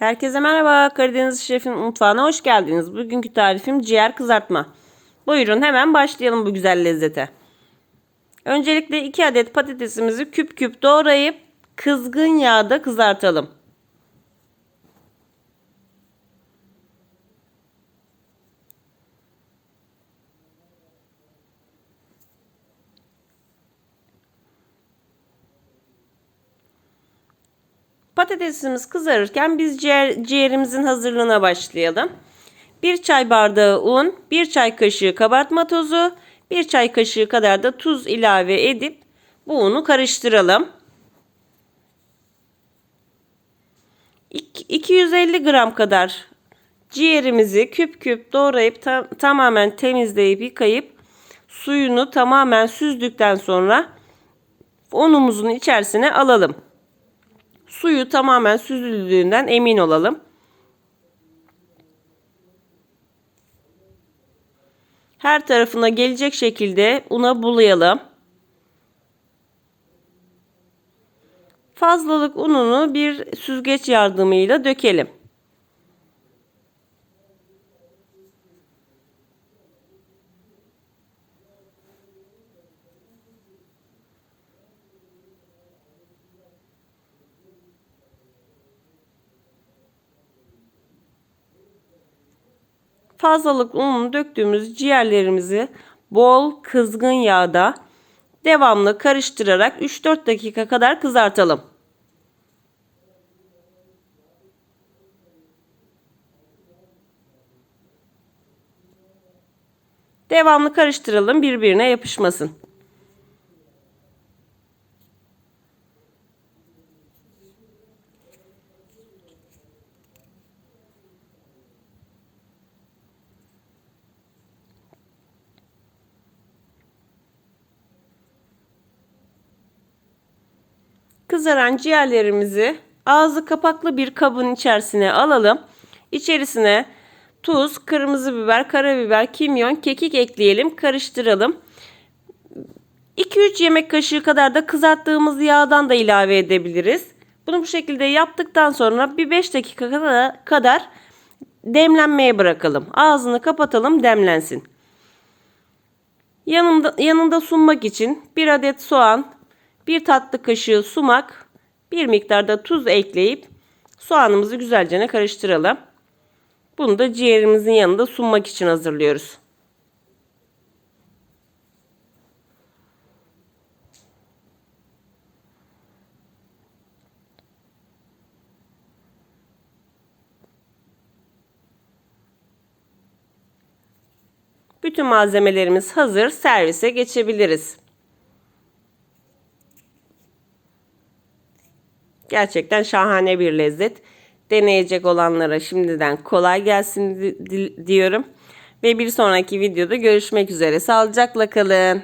Herkese merhaba. Karadeniz Şef'in mutfağına hoş geldiniz. Bugünkü tarifim ciğer kızartma. Buyurun hemen başlayalım bu güzel lezzete. Öncelikle 2 adet patatesimizi küp küp doğrayıp kızgın yağda kızartalım. Patatesimiz kızarırken biz ciğer, ciğerimizin hazırlığına başlayalım. 1 çay bardağı un, 1 çay kaşığı kabartma tozu, 1 çay kaşığı kadar da tuz ilave edip bu unu karıştıralım. 250 gram kadar ciğerimizi küp küp doğrayıp ta tamamen temizleyip yıkayıp suyunu tamamen süzdükten sonra unumuzun içerisine alalım. Suyu tamamen süzüldüğünden emin olalım. Her tarafına gelecek şekilde una bulayalım. Fazlalık ununu bir süzgeç yardımıyla dökelim. Fazlalık ununu döktüğümüz ciğerlerimizi bol kızgın yağda devamlı karıştırarak 3-4 dakika kadar kızartalım. Devamlı karıştıralım birbirine yapışmasın. Kızaran ciğerlerimizi ağzı kapaklı bir kabın içerisine alalım. İçerisine tuz, kırmızı biber, karabiber, kimyon, kekik ekleyelim. Karıştıralım. 2-3 yemek kaşığı kadar da kızarttığımız yağdan da ilave edebiliriz. Bunu bu şekilde yaptıktan sonra bir 5 dakika kadar demlenmeye bırakalım. Ağzını kapatalım demlensin. Yanında, yanında sunmak için bir adet soğan, bir tatlı kaşığı sumak, bir miktarda tuz ekleyip soğanımızı güzelce karıştıralım. Bunu da ciğerimizin yanında sunmak için hazırlıyoruz. Bütün malzemelerimiz hazır. Servise geçebiliriz. Gerçekten şahane bir lezzet. Deneyecek olanlara şimdiden kolay gelsin diyorum. Ve bir sonraki videoda görüşmek üzere. Sağlıcakla kalın.